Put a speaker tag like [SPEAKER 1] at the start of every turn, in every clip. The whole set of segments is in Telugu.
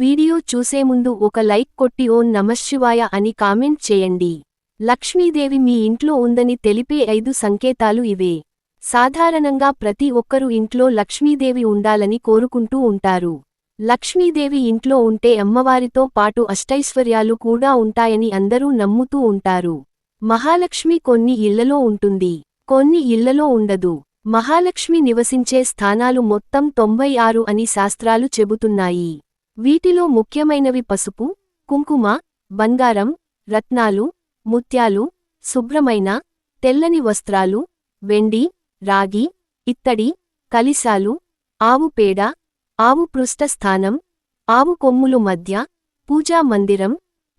[SPEAKER 1] వీడియో చూసే ముందు ఒక లైక్ కొట్టి ఓం నమశివాయ అని కామెంట్ చేయండి. లక్ష్మీదేవి మీ ఇంట్లో ఉందని తెలిపే ఐదు సంకేతాలు ఇవే. సాధారణంగా ప్రతి ఒక్కరూ ఇంట్లో లక్ష్మీదేవి ఉండాలని కోరుకుంటూ ఉంటారు. లక్ష్మీదేవి ఇంట్లో ఉంటే అమ్మవారితో పాటు అష్టైశ్వర్యాలు కూడా ఉంటాయని అందరూ నమ్ముతూ ఉంటారు. మహాలక్ష్మి కొన్ని ఇళ్ళలో ఉంటుంది. కొన్ని ఇళ్ళలో ఉండదు. మహాలక్ష్మి నివసించే స్థానాలు మొత్తం తొంభై ఆరు అని శాస్త్రాలు చెబుతున్నాయి. వీటిలో ముఖ్యమైనవి పసుపు కుంకుమ బంగారం రత్నాలు ముత్యాలు శుభ్రమైన తెల్లని వస్త్రాలు వెండి రాగి ఇత్తడి కలిశాలు ఆవు పేడ ఆవు పృష్ఠస్థానం ఆవు కొమ్ములు మధ్య పూజా మందిరం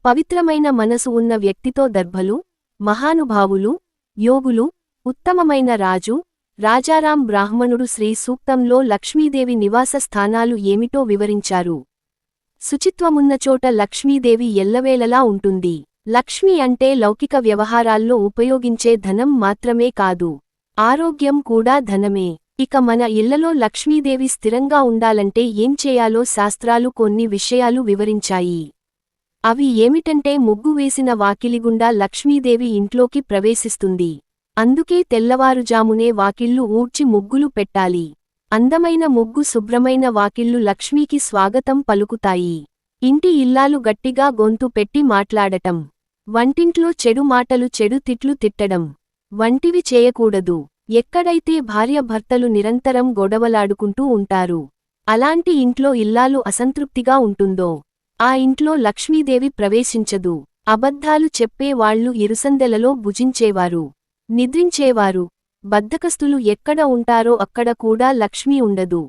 [SPEAKER 1] పవిత్రమైన మనసు ఉన్న వ్యక్తితో దర్భలు మహానుభావులు యోగులు ఉత్తమమైన రాజు రాజారాం బ్రాహ్మణుడు శ్రీ సూక్తంలో లక్ష్మీదేవి నివాస స్థానాలు ఏమిటో వివరించారు. శుచిత్వమున్న చోట లక్ష్మీదేవి ఎల్లవేళలా ఉంటుంది. లక్ష్మి అంటే లౌకిక వ్యవహారాల్లో ఉపయోగించే ధనం మాత్రమే కాదు. ఆరోగ్యం కూడా ధనమే. ఇక మన ఇళ్ళలో లక్ష్మీదేవి స్థిరంగా ఉండాలంటే ఏం చేయాలో శాస్త్రాలు కొన్ని విషయాలు వివరించాయి. అవి ఏమిటంటే ముగ్గు వేసిన వాకిలిగుండా లక్ష్మీదేవి ఇంట్లోకి ప్రవేశిస్తుంది. అందుకే తెల్లవారుజామునే వాకిళ్ళు ఊడ్చి ముగ్గులు పెట్టాలి. అందమైన ముగ్గు శుభ్రమైన వాకిళ్ళు లక్ష్మీకి స్వాగతం పలుకుతాయి. ఇంటి ఇల్లాలు గట్టిగా గొంతు పెట్టి మాట్లాడటం. వంటింట్లో చెడు మాటలు చెడు తిట్లు తిట్టడం. వంటివి చేయకూడదు. ఎక్కడైతే భార్యభర్తలు నిరంతరం గొడవలాడుకుంటూ ఉంటారు. అలాంటి ఇంట్లో ఇల్లాలు అసంతృప్తిగా ఉంటుందో? ఆ ఇంట్లో లక్ష్మీదేవి ప్రవేశించదు. అబద్ధాలు చెప్పే వాళ్ళు ఇరుసందెలలో భుజించేవారు. నిద్రించేవారు. బద్ధకస్తులు ఎక్కడ ఉంటారో అక్కడ కూడా లక్ష్మీ ఉండదు.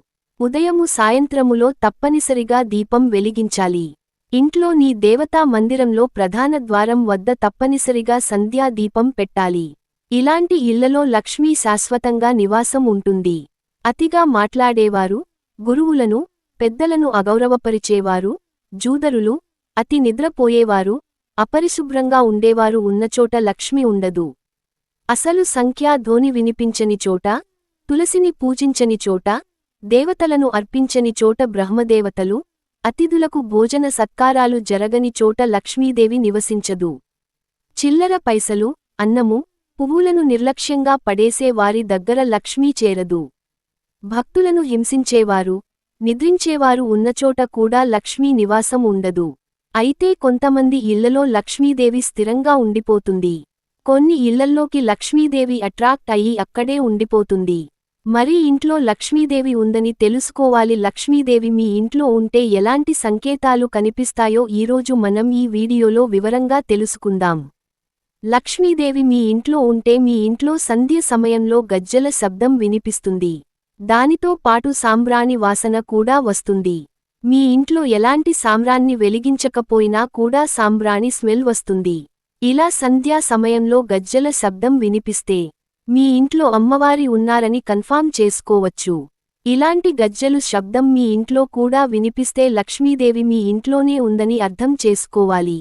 [SPEAKER 1] ఉదయము సాయంత్రములో తప్పనిసరిగా దీపం వెలిగించాలి. ఇంట్లో నీ దేవతా మందిరంలో ప్రధాన ద్వారం వద్ద తప్పనిసరిగా సంధ్యా దీపం పెట్టాలి. ఇలాంటి ఇళ్ళలో లక్ష్మీ శాశ్వతంగా నివాసం ఉంటుంది. అతిగా మాట్లాడేవారు గురువులను పెద్దలను అగౌరవపరిచేవారు జూదరులు అతి నిద్రపోయేవారు అపరిశుభ్రంగా ఉండేవారు ఉన్నచోట లక్ష్మి ఉండదు. అసలు సంఖ్యా ధోని వినిపించని చోట తులసిని పూజించని చోట దేవతలను అర్పించని చోట బ్రహ్మదేవతలు అతిథులకు భోజన సత్కారాలు జరగని చోట లక్ష్మీదేవి నివసించదు. చిల్లర పైసలు అన్నము పువ్వులను నిర్లక్ష్యంగా పడేసే వారి దగ్గర లక్ష్మీ చేరదు. భక్తులను హింసించేవారు నిద్రించేవారు ఉన్నచోట కూడా లక్ష్మీ నివాసం ఉండదు. అయితే కొంతమంది ఇళ్ళలో లక్ష్మీదేవి స్థిరంగా ఉండిపోతుంది. కొన్ని ఇళ్ళల్లోకి లక్ష్మీదేవి అట్రాక్ట్ అయ్యి అక్కడే ఉండిపోతుంది. మరి ఇంట్లో లక్ష్మీదేవి ఉందని తెలుసుకోవాలి. లక్ష్మీదేవి మీ ఇంట్లో ఉంటే ఎలాంటి సంకేతాలు కనిపిస్తాయో ఈరోజు మనం ఈ వీడియోలో వివరంగా తెలుసుకుందాం. లక్ష్మీదేవి మీ ఇంట్లో ఉంటే మీ ఇంట్లో సంధ్య సమయంలో గజ్జల శబ్దం వినిపిస్తుంది. దానితో పాటు సాంబ్రాణి వాసన కూడా వస్తుంది. మీ ఇంట్లో ఎలాంటి సామ్రాన్ని వెలిగించకపోయినా కూడా సాంబ్రాణి స్మెల్ వస్తుంది. ఇలా సంధ్యా సమయంలో గజ్జల శబ్దం వినిపిస్తే మీ ఇంట్లో అమ్మవారి ఉన్నారని కన్ఫామ్ చేసుకోవచ్చు. ఇలాంటి గజ్జలు శబ్దం మీ ఇంట్లో కూడా వినిపిస్తే లక్ష్మీదేవి మీ ఇంట్లోనే ఉందని అర్థం చేసుకోవాలి.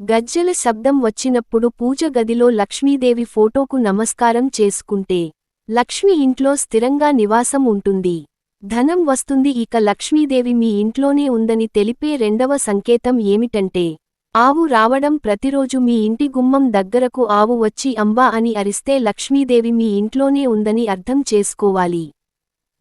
[SPEAKER 1] గజ్జల శబ్దం వచ్చినప్పుడు పూజ గదిలో లక్ష్మీదేవి ఫోటోకు నమస్కారం చేసుకుంటే లక్ష్మి ఇంట్లో స్థిరంగా నివాసం ఉంటుంది. ధనం వస్తుంది ఇక లక్ష్మీదేవి మీ ఇంట్లోనే ఉందని తెలిపే రెండవ సంకేతం ఏమిటంటే ఆవు రావడం ప్రతిరోజు మీ ఇంటి గుమ్మం దగ్గరకు ఆవు వచ్చి అంబా అని అరిస్తే లక్ష్మీదేవి మీ ఇంట్లోనే ఉందని అర్థం చేసుకోవాలి.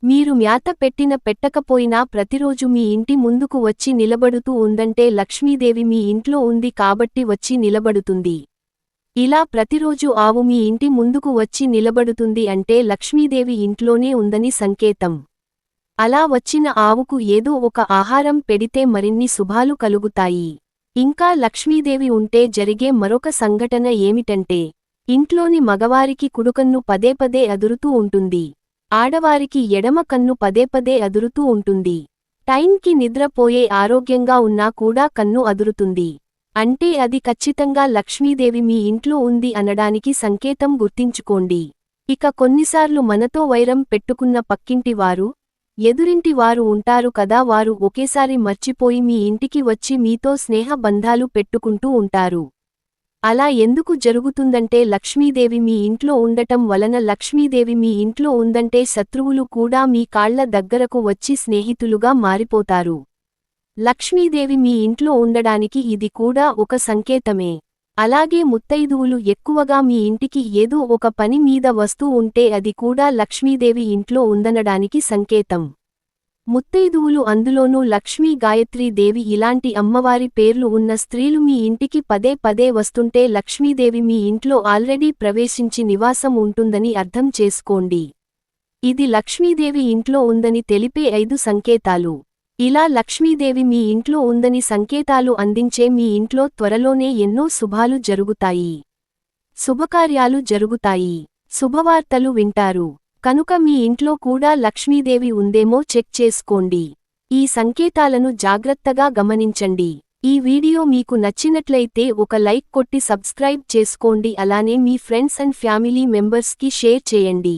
[SPEAKER 1] మీరు మ్యాత పెట్టిన పెట్టకపోయినా ప్రతిరోజు మీ ఇంటి ముందుకు వచ్చి నిలబడుతూ ఉందంటే లక్ష్మీదేవి మీ ఇంట్లో ఉంది కాబట్టి వచ్చి నిలబడుతుంది. ఇలా ప్రతిరోజు ఆవు మీ ఇంటి ముందుకు వచ్చి నిలబడుతుంది అంటే లక్ష్మీదేవి ఇంట్లోనే ఉందని సంకేతం. అలా వచ్చిన ఆవుకు ఏదో ఒక ఆహారం పెడితే మరిన్ని శుభాలు కలుగుతాయి. ఇంకా లక్ష్మీదేవి ఉంటే జరిగే మరొక సంఘటన ఏమిటంటే ఇంట్లోని మగవారికి కుడుకన్ను పదే పదే అదురుతూ ఉంటుంది. ఆడవారికి ఎడమ కన్ను పదే పదే అదురుతూ ఉంటుంది. టైంకి నిద్రపోయే ఆరోగ్యంగా ఉన్నా కూడా కన్ను అదురుతుంది. అంటే అది ఖచ్చితంగా లక్ష్మీదేవి మీ ఇంట్లో ఉంది అనడానికి సంకేతం గుర్తించుకోండి. ఇక కొన్నిసార్లు మనతో వైరం పెట్టుకున్న పక్కింటివారు ఎదురింటి వారు ఉంటారు కదా వారు ఒకేసారి మర్చిపోయి మీ ఇంటికి వచ్చి మీతో స్నేహ బంధాలు పెట్టుకుంటూ ఉంటారు. అలా ఎందుకు జరుగుతుందంటే లక్ష్మీదేవి మీ ఇంట్లో ఉండటం వలన లక్ష్మీదేవి మీ ఇంట్లో ఉందంటే శత్రువులు కూడా మీ కాళ్ళ దగ్గరకు వచ్చి స్నేహితులుగా మారిపోతారు. లక్ష్మీదేవి మీ ఇంట్లో ఉండడానికి ఇది కూడా ఒక సంకేతమే. అలాగే ముత్తైదువులు ఎక్కువగా మీ ఇంటికి ఏదో ఒక పని మీద వస్తూ ఉంటే అది కూడా లక్ష్మీదేవి ఇంట్లో ఉందనడానికి సంకేతం. ముత్తైదువులు అందులోనూ లక్ష్మీ గాయత్రీదేవి ఇలాంటి అమ్మవారి పేర్లు ఉన్న స్త్రీలు మీ ఇంటికి పదే పదే వస్తుంటే లక్ష్మీదేవి మీ ఇంట్లో ఆల్రెడీ ప్రవేశించి నివాసం ఉంటుందని అర్థం చేసుకోండి. ఇది లక్ష్మీదేవి ఇంట్లో ఉందని తెలిపే ఐదు సంకేతాలు. ఇలా లక్ష్మీదేవి మీ ఇంట్లో ఉందని సంకేతాలు అందించే మీ ఇంట్లో త్వరలోనే ఎన్నో శుభాలు జరుగుతాయి. శుభకార్యాలు జరుగుతాయి. శుభవార్తలు వింటారు. కనుక మీ ఇంట్లో కూడా లక్ష్మీదేవి ఉందేమో చెక్ చేసుకోండి. ఈ సంకేతాలను జాగ్రత్తగా గమనించండి. ఈ వీడియో మీకు నచ్చినట్లయితే ఒక లైక్ కొట్టి సబ్స్క్రైబ్ చేసుకోండి. అలానే మీ ఫ్రెండ్స్ అండ్ ఫ్యామిలీ మెంబర్స్కి షేర్ చేయండి.